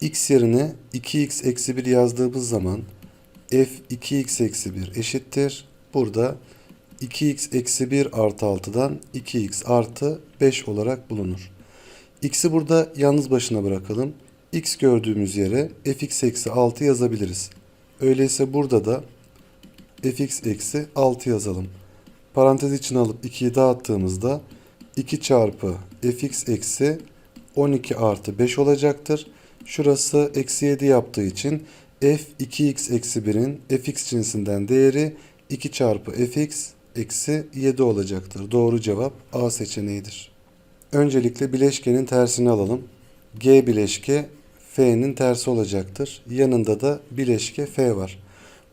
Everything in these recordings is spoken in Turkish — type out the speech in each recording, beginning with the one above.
x yerine 2x eksi 1 yazdığımız zaman f 2x eksi 1 eşittir. Burada 2x eksi 1 artı 6'dan 2x artı 5 olarak bulunur. x'i burada yalnız başına bırakalım. x gördüğümüz yere fx eksi 6 yazabiliriz. Öyleyse burada da fx eksi 6 yazalım. Parantez içine alıp 2'yi dağıttığımızda 2 çarpı fx eksi 12 artı 5 olacaktır. Şurası eksi 7 yaptığı için f 2x eksi 1'in fx cinsinden değeri 2 çarpı fx eksi 7 olacaktır. Doğru cevap A seçeneğidir. Öncelikle bileşkenin tersini alalım. G bileşke F'nin tersi olacaktır. Yanında da bileşke F var.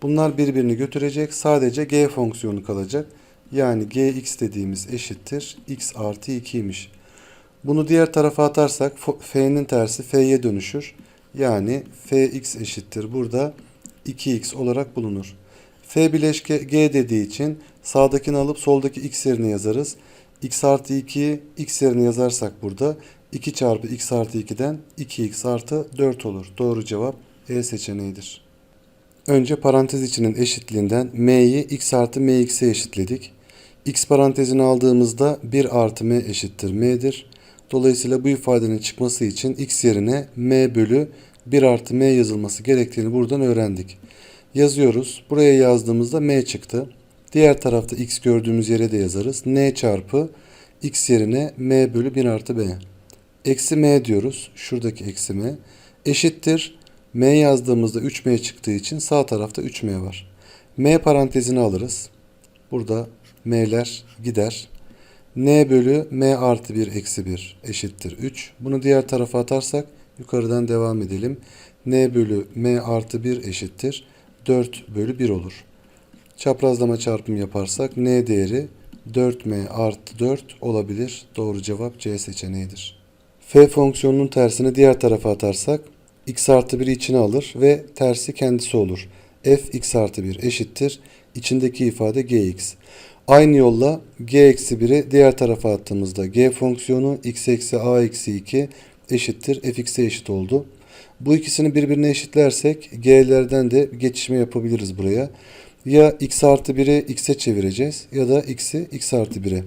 Bunlar birbirini götürecek. Sadece G fonksiyonu kalacak. Yani Gx dediğimiz eşittir. X artı 2'ymiş. Bunu diğer tarafa atarsak F'nin tersi F'ye dönüşür. Yani Fx eşittir. Burada 2x olarak bulunur. F bileşke G dediği için sağdakini alıp soldaki x yerine yazarız. x artı 2'yi x yerine yazarsak burada 2 çarpı x artı 2'den 2x artı 4 olur. Doğru cevap E seçeneğidir. Önce parantez içinin eşitliğinden m'yi x artı mx'e eşitledik. x parantezini aldığımızda 1 artı m eşittir m'dir. Dolayısıyla bu ifadenin çıkması için x yerine m bölü 1 artı m yazılması gerektiğini buradan öğrendik. Yazıyoruz. Buraya yazdığımızda m çıktı. Diğer tarafta x gördüğümüz yere de yazarız. n çarpı x yerine m bölü 1 artı b. Eksi m diyoruz. Şuradaki eksi m. Eşittir. m yazdığımızda 3m çıktığı için sağ tarafta 3m var. m parantezini alırız. Burada m'ler gider. N bölü m artı 1 eksi 1 eşittir 3. Bunu diğer tarafa atarsak yukarıdan devam edelim. n bölü m artı 1 eşittir 4 bölü 1 olur. Çaprazlama çarpım yaparsak n değeri 4m artı 4 olabilir. Doğru cevap C seçeneğidir. F fonksiyonunun tersini diğer tarafa atarsak x artı 1'i içine alır ve tersi kendisi olur. f x artı 1 eşittir. İçindeki ifade gx. Aynı yolla g eksi 1'i diğer tarafa attığımızda g fonksiyonu x eksi a eksi 2 eşittir fx'e eşit oldu. Bu ikisini birbirine eşitlersek g'lerden de geçişme yapabiliriz buraya. Ya x artı 1'i x'e çevireceğiz ya da x'i x artı 1'e.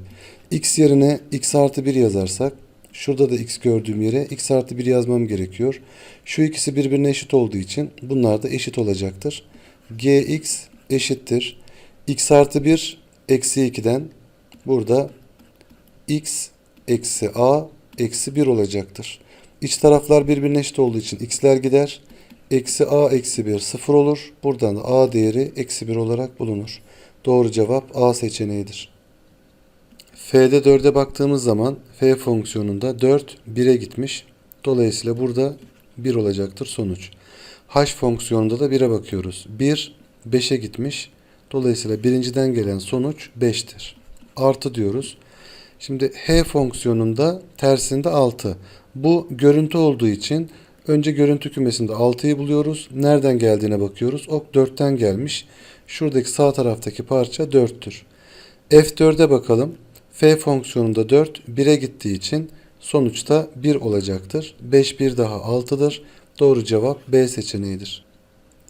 x yerine x artı 1 yazarsak şurada da x gördüğüm yere x artı 1 yazmam gerekiyor. Şu ikisi birbirine eşit olduğu için bunlar da eşit olacaktır. gx eşittir. x artı 1 eksi 2'den burada x eksi a eksi 1 olacaktır. İç taraflar birbirine eşit olduğu için x'ler gider. Eksi a eksi 1 sıfır olur. Buradan da a değeri eksi 1 olarak bulunur. Doğru cevap a seçeneğidir. F'de 4'e baktığımız zaman f fonksiyonunda 4 1'e gitmiş. Dolayısıyla burada 1 olacaktır sonuç. h fonksiyonunda da 1'e bakıyoruz. 1 5'e gitmiş. Dolayısıyla birinciden gelen sonuç 5'tir. Artı diyoruz. Şimdi h fonksiyonunda tersinde 6. Bu görüntü olduğu için önce görüntü kümesinde 6'yı buluyoruz. Nereden geldiğine bakıyoruz. Ok 4'ten gelmiş. Şuradaki sağ taraftaki parça 4'tür. F4'e bakalım. F fonksiyonunda 4 1'e gittiği için sonuçta 1 olacaktır. 5 1 daha 6'dır. Doğru cevap B seçeneğidir.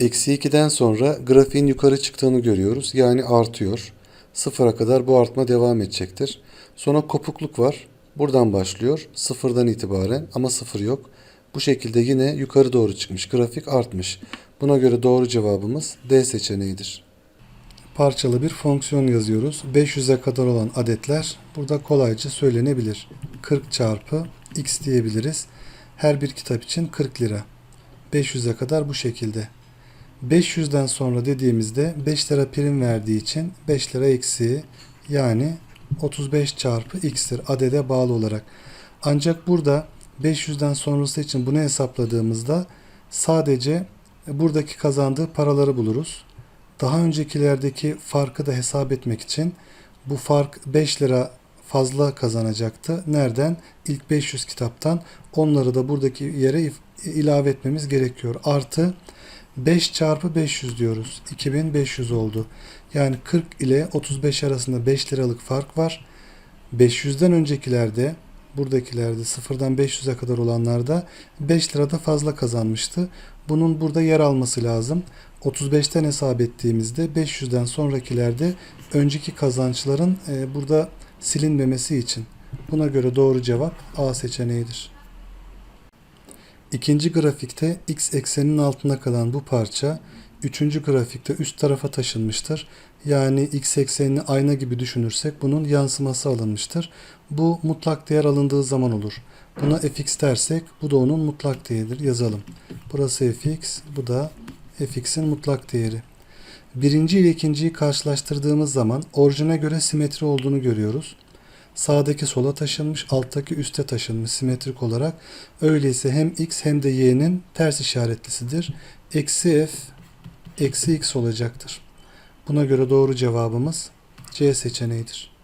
Eksi 2'den sonra grafiğin yukarı çıktığını görüyoruz. Yani artıyor. Sıfıra kadar bu artma devam edecektir. Sonra kopukluk var. Buradan başlıyor. Sıfırdan itibaren ama sıfır yok. Bu şekilde yine yukarı doğru çıkmış. Grafik artmış. Buna göre doğru cevabımız D seçeneğidir. Parçalı bir fonksiyon yazıyoruz. 500'e kadar olan adetler burada kolayca söylenebilir. 40 çarpı x diyebiliriz. Her bir kitap için 40 lira. 500'e kadar bu şekilde. 500'den sonra dediğimizde 5 lira prim verdiği için 5 lira eksiği yani 35 çarpı x'tir adede bağlı olarak. Ancak burada 500'den sonrası için bunu hesapladığımızda sadece buradaki kazandığı paraları buluruz. Daha öncekilerdeki farkı da hesap etmek için bu fark 5 lira fazla kazanacaktı. Nereden? İlk 500 kitaptan. Onları da buradaki yere ilave etmemiz gerekiyor. Artı 5 çarpı 500 diyoruz. 2500 oldu. Yani 40 ile 35 arasında 5 liralık fark var. 500'den öncekilerde buradakilerde sıfırdan 500'e kadar olanlarda 5 lirada fazla kazanmıştı. Bunun burada yer alması lazım. 35'ten hesap ettiğimizde 500'den sonrakilerde önceki kazançların e, burada silinmemesi için. Buna göre doğru cevap A seçeneğidir. İkinci grafikte x ekseninin altında kalan bu parça üçüncü grafikte üst tarafa taşınmıştır. Yani x eksenini ayna gibi düşünürsek bunun yansıması alınmıştır. Bu mutlak değer alındığı zaman olur. Buna fx dersek bu da onun mutlak değeridir. Yazalım. Burası fx, bu da fx'in mutlak değeri. Birinci ile ikinciyi karşılaştırdığımız zaman orijine göre simetri olduğunu görüyoruz. Sağdaki sola taşınmış, alttaki üste taşınmış simetrik olarak. Öyleyse hem x hem de y'nin ters işaretlisidir. Eksi f, eksi x olacaktır. Buna göre doğru cevabımız C seçeneğidir.